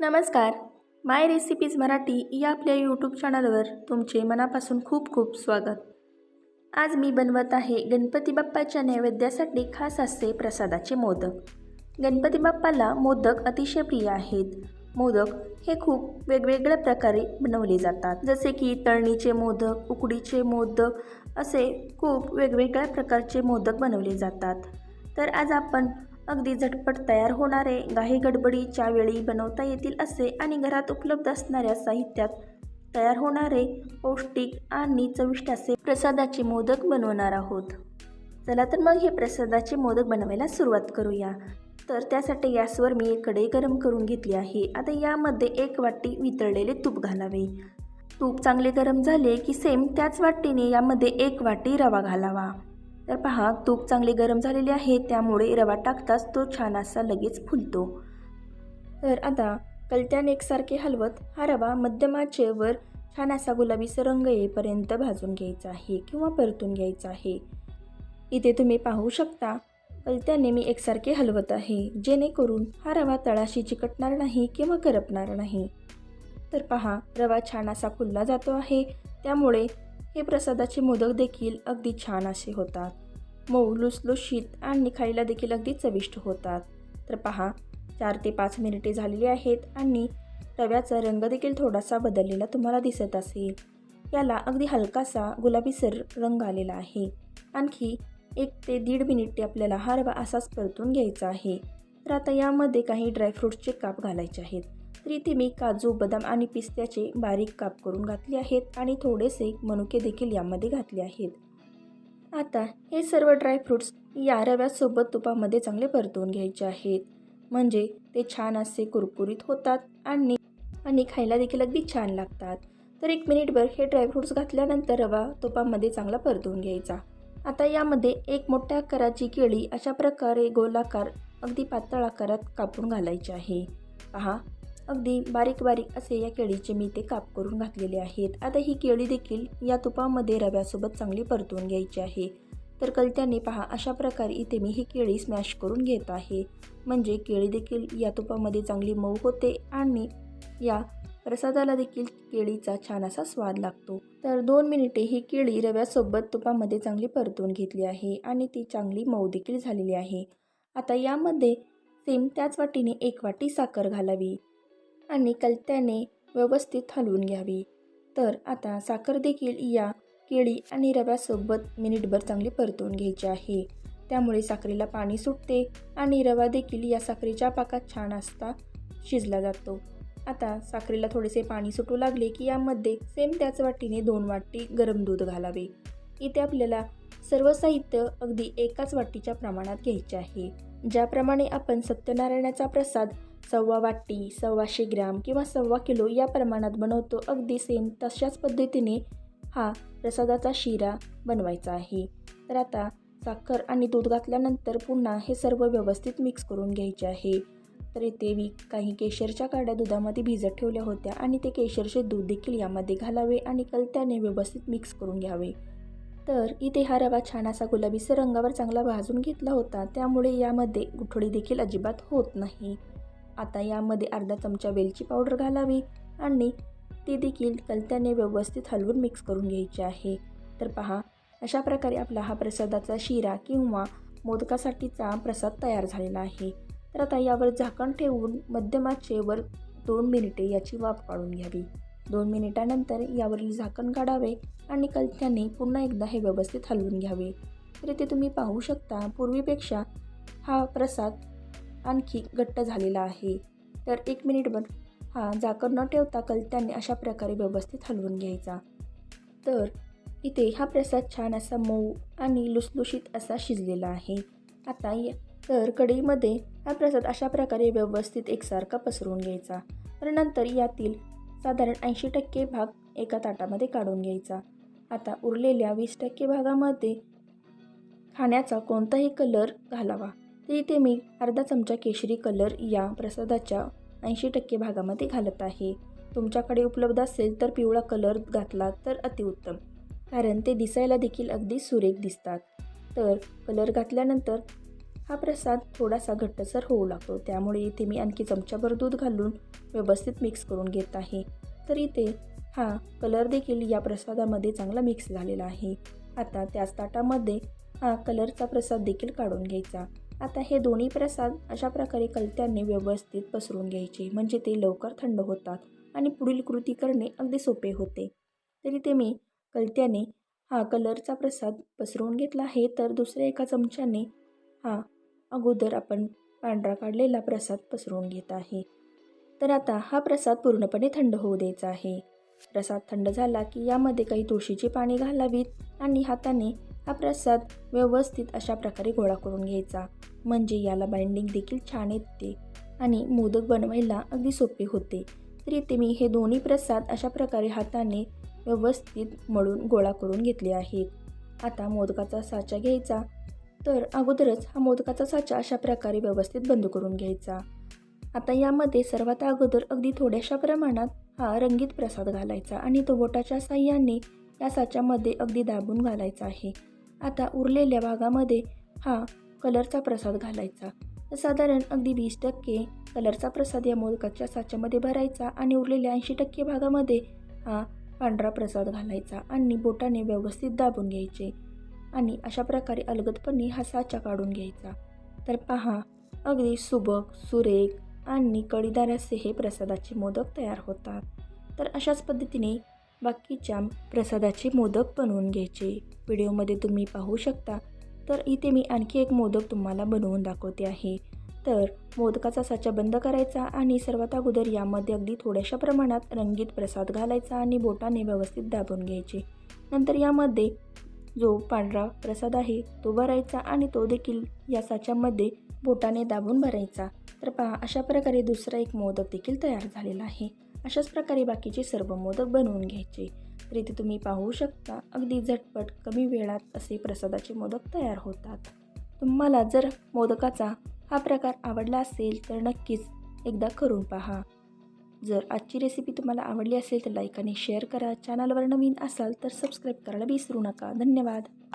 नमस्कार. माय रेसिपीज मराठी या आपल्या यूट्यूब चॅनलवर तुमचे मनापासून खूप खूप स्वागत. आज मी बनवत आहे गणपती बाप्पाच्या नैवेद्यासाठी खास असते प्रसादाचे मोदक. गणपती बाप्पाला मोदक अतिशय प्रिय आहेत. मोदक हे खूप वेगवेगळ्या प्रकारे बनवले जातात. जसे की तळणीचे मोदक उकडीचे मोदक असे खूप वेगवेगळ्या प्रकारचे मोदक बनवले जातात. तर आज आपण अगदी झटपट तयार होणारे गाही गडबडीच्या वेळी बनवता येतील असे आणि घरात उपलब्ध असणाऱ्या साहित्यात तयार होणारे पौष्टिक आणि चविष्ट असे प्रसादाचे मोदक बनवणार आहोत. चला तर मग हे प्रसादाचे मोदक बनवायला सुरुवात करूया. तर त्यासाठी गॅसवर मी एक कढई गरम करून घेतली आहे. आता यामध्ये एक वाटी वितळलेले तूप घालावे. तूप चांगले गरम झाले की सेम त्याच वाटीने यामध्ये एक वाटी रवा घालावा. तर पहा तूप चांगले गरम झालेले आहे त्यामुळे रवा टाकताच तो छान असा लगेच फुलतो. तर आता कलत्याने एकसारखे हलवत हा रवा मध्यमाचेवर छान असा गुलाबीचा रंग येईपर्यंत भाजून घ्यायचा आहे किंवा परतून घ्यायचा आहे. इथे तुम्ही पाहू शकता कलत्याने मी एकसारखे हलवत आहे जेणेकरून हा रवा तळाशी चिकटणार नाही किंवा करपणार नाही. तर पहा रवा छान असा फुलला जातो आहे त्यामुळे हे प्रसादाचे मोदक देखील अगदी छान असे होतात. मऊ लुसलुशीत आणि खायला देखील अगदी चविष्ट होतात. तर पहा चार ते पाच मिनिटे झालेली आहेत आणि रव्याचा रंग देखील थोडासा बदललेला तुम्हाला दिसत असेल. याला अगदी हलकासा गुलाबीसर रंग आलेला आहे. आणखी एक ते दीड मिनिटे आपल्याला हा रवा असाच परतून घ्यायचा आहे. तर आता यामध्ये काही ड्रायफ्रूट्सचे काप घालायचे आहेत. तर इथे मी काजू बदाम आणि पिस्त्याचे बारीक काप करून घातले आहेत आणि थोडेसे मनुके देखील यामध्ये घातले आहेत. आता हे सर्व ड्रायफ्रूट्स या रव्यासोबत तुपामध्ये चांगले परतवून घ्यायचे आहेत. म्हणजे ते छान असे कुरकुरीत होतात आणि आणि खायला देखील अगदी छान लागतात. तर एक मिनिटभर हे ड्रायफ्रूट्स घातल्यानंतर रवा तुपामध्ये चांगला परतवून घ्यायचा. आता यामध्ये एक मोठ्या आकाराची केळी अशा प्रकारे गोलाकार अगदी पातळ आकारात कापून घालायची आहे. पहा अगदी बारीक बारीक असे या केळीचे मी ते काप करून घातलेले आहेत. आता ही केळी देखील या तुपामध्ये रव्यासोबत चांगली परतवून घ्यायची आहे. तर कलत्याने पहा अशा प्रकारे इथे मी ही केळी स्मॅश करून घेत आहे. म्हणजे केळी देखील या तुपामध्ये चांगली मऊ होते आणि या प्रसादाला देखील केळीचा छान असा स्वाद लागतो. तर दोन मिनिटे ही केळी रव्यासोबत तुपामध्ये चांगली परतवून घेतली आहे आणि ती चांगली मऊ देखील झालेली आहे. आता यामध्ये सेम त्याच वाटीने एक वाटी साखर घालावी. आणि कलत्याने व्यवस्थित हलवून घ्यावी. तर आता साखर देखील या केळी आणि रव्यासोबत मिनिटभर चांगली परतवून घ्यायची आहे. त्यामुळे साखरेला पाणी सुटते आणि रवा देखील या साखरेच्या पाकात छान असता शिजला जातो. आता साखरेला थोडेसे पाणी सुटू लागले की यामध्ये सेम त्याच वाटीने दोन वाटी गरम दूध घालावे. इथे आपल्याला सर्व साहित्य अगदी एकाच वाटीच्या प्रमाणात घ्यायचे आहे. ज्याप्रमाणे आपण सत्यनारायणाचा प्रसाद सव्वा वाटी सव्वाशे ग्रॅम किंवा सव्वा किलो या प्रमाणात बनवतो. अगदी सेम तशाच पद्धतीने हा प्रसादाचा शिरा बनवायचा आहे. तर आता साखर आणि दूध घातल्यानंतर पुन्हा हे सर्व व्यवस्थित मिक्स करून घ्यायचे आहे. तर इथे मी काही केशरच्या काड्या दुधामध्ये भिजत ठेवल्या होत्या आणि ते केशरचे दूध देखील यामध्ये घालावे आणि कलत्याने व्यवस्थित मिक्स करून घ्यावे. तर इथे हा रवा छान असा गुलाबीचा रंगावर चांगला भाजून घेतला होता त्यामुळे यामध्ये गुठळी देखील अजिबात होत नाही. आता यामध्ये अर्धा चमचा वेलची पावडर घालावी आणि ती देखील कलत्याने व्यवस्थित हलवून मिक्स करून घ्यायची आहे. तर पहा अशा प्रकारे आपला हा प्रसादाचा शिरा किंवा मोदकासाठीचा प्रसाद तयार झालेला आहे. तर आता यावर झाकण ठेवून मध्यमाचेवर दोन मिनिटे याची वाफ काढून घ्यावी. दोन मिनिटानंतर यावरील झाकण काढावे आणि कलत्याने पुन्हा एकदा हे व्यवस्थित हलवून घ्यावे. तर इथे तुम्ही पाहू शकता पूर्वीपेक्षा हा प्रसाद आणखी घट्ट झालेला आहे. तर एक मिनिटभर हा झाकण न ठेवता कलत्याने अशा प्रकारे व्यवस्थित हलवून घ्यायचा. तर इथे हा प्रसाद छान असा मऊ आणि लुसलुशीत असा शिजलेला आहे. आता या. तर कढईमध्ये हा प्रसाद अशा प्रकारे व्यवस्थित एकसारखा पसरवून घ्यायचा तर नंतर यातील साधारण ऐंशी टक्के भाग एका ताटामध्ये काढून घ्यायचा. आता उरलेल्या वीस टक्के भागामध्ये खाण्याचा कोणताही कलर घालावा. इथे मी अर्धा चमचा केशरी कलर या प्रसादाच्या ऐंशी टक्के भागामध्ये घालत आहे. तुमच्याकडे उपलब्ध असेल तर पिवळा कलर घातला तर अतिउत्तम कारण ते दिसायला देखील अगदी सुरेख दिसतात. तर कलर घातल्यानंतर हा प्रसाद थोडासा घट्टसर होऊ लागतो. त्यामुळे इथे मी आणखी चमच्याभर दूध घालून व्यवस्थित मिक्स करून घेत आहे. तर इथे हा कलर देखील या प्रसादामध्ये चांगला मिक्स झालेला आहे. आता त्याच ताटामध्ये हा कलरचा प्रसाद देखील काढून घ्यायचा. आता हे दोन्ही प्रसाद अशा प्रकारे कलत्याने व्यवस्थित पसरून घ्यायचे. म्हणजे ते लवकर थंड होतात आणि पुढील कृती करणे अगदी सोपे होते. तरी ते मी कलत्याने हा कलरचा प्रसाद पसरवून घेतला आहे तर दुसऱ्या एका चमच्याने हा अगोदर आपण पांढरा काढलेला प्रसाद पसरवून घेत आहे. तर आता हा प्रसाद पूर्णपणे थंड होऊ द्यायचा आहे. प्रसाद थंड झाला की यामध्ये काही तुळशीची पाणी घालावीत आणि हाताने हा प्रसाद व्यवस्थित अशा प्रकारे गोळा करून घ्यायचा. म्हणजे याला बाइंडिंग देखील छान येते आणि मोदक बनवायला अगदी सोपे होते. तर इथे मी हे दोन्ही प्रसाद अशा प्रकारे हाताने व्यवस्थित मळून गोळा करून घेतले आहेत. आता मोदकाचा साचा घ्यायचा. तर अगोदरच हा मोदकाचा साचा अशा प्रकारे व्यवस्थित बंद करून घ्यायचा. आता यामध्ये सर्वात अगोदर अगदी थोड्याशा प्रमाणात हा रंगीत प्रसाद घालायचा आणि तो बोटाच्या साह्याने या साच्यामध्ये अगदी दाबून घालायचा आहे. आता उरलेल्या भागामध्ये हा कलरचा प्रसाद घालायचा. साधारण अगदी वीस टक्के कलरचा प्रसाद या मोदकाच्या साच्यामध्ये भरायचा आणि उरलेल्या ऐंशी टक्के भागामध्ये हा पांढरा प्रसाद घालायचा आणि बोटाने व्यवस्थित दाबून घ्यायचे आणि अशा प्रकारे अलगदपणे हा साचा काढून घ्यायचा. तर पहा अगदी सुबक सुरेख आणि कळीदार असे हे प्रसादाचे मोदक तयार होतात. तर अशाच पद्धतीने बाकीच्या प्रसादाचे मोदक बनवून घ्यायचे. व्हिडिओमध्ये तुम्ही पाहू शकता. तर इथे मी आणखी एक मोदक तुम्हाला बनवून दाखवते आहे. तर मोदकाचा साचा बंद करायचा आणि सर्वात अगोदर यामध्ये अगदी थोड्याशा प्रमाणात रंगीत प्रसाद घालायचा आणि बोटाने व्यवस्थित दाबून घ्यायचे. नंतर यामध्ये जो पांढरा प्रसाद आहे तो भरायचा आणि तो देखील या साच्यामध्ये बोटाने दाबून भरायचा. तर पहा अशा प्रकारे दुसरा एक मोदक देखील तयार झालेला आहे. अशाच प्रकारे बाकीचे सर्व मोदक बनवून घ्यायचे. तर इथे तुम्ही पाहू शकता अगदी झटपट कमी वेळात असे प्रसादाचे मोदक तयार होतात. तुम्हाला जर मोदकाचा हा प्रकार आवडला असेल तर नक्कीच एकदा करून पहा. जर आजची रेसिपी तुम्हाला आवडली असेल तर लाईक आणि शेअर करा. चॅनलवर नवीन असाल तर सबस्क्राईब करायला विसरू नका. धन्यवाद.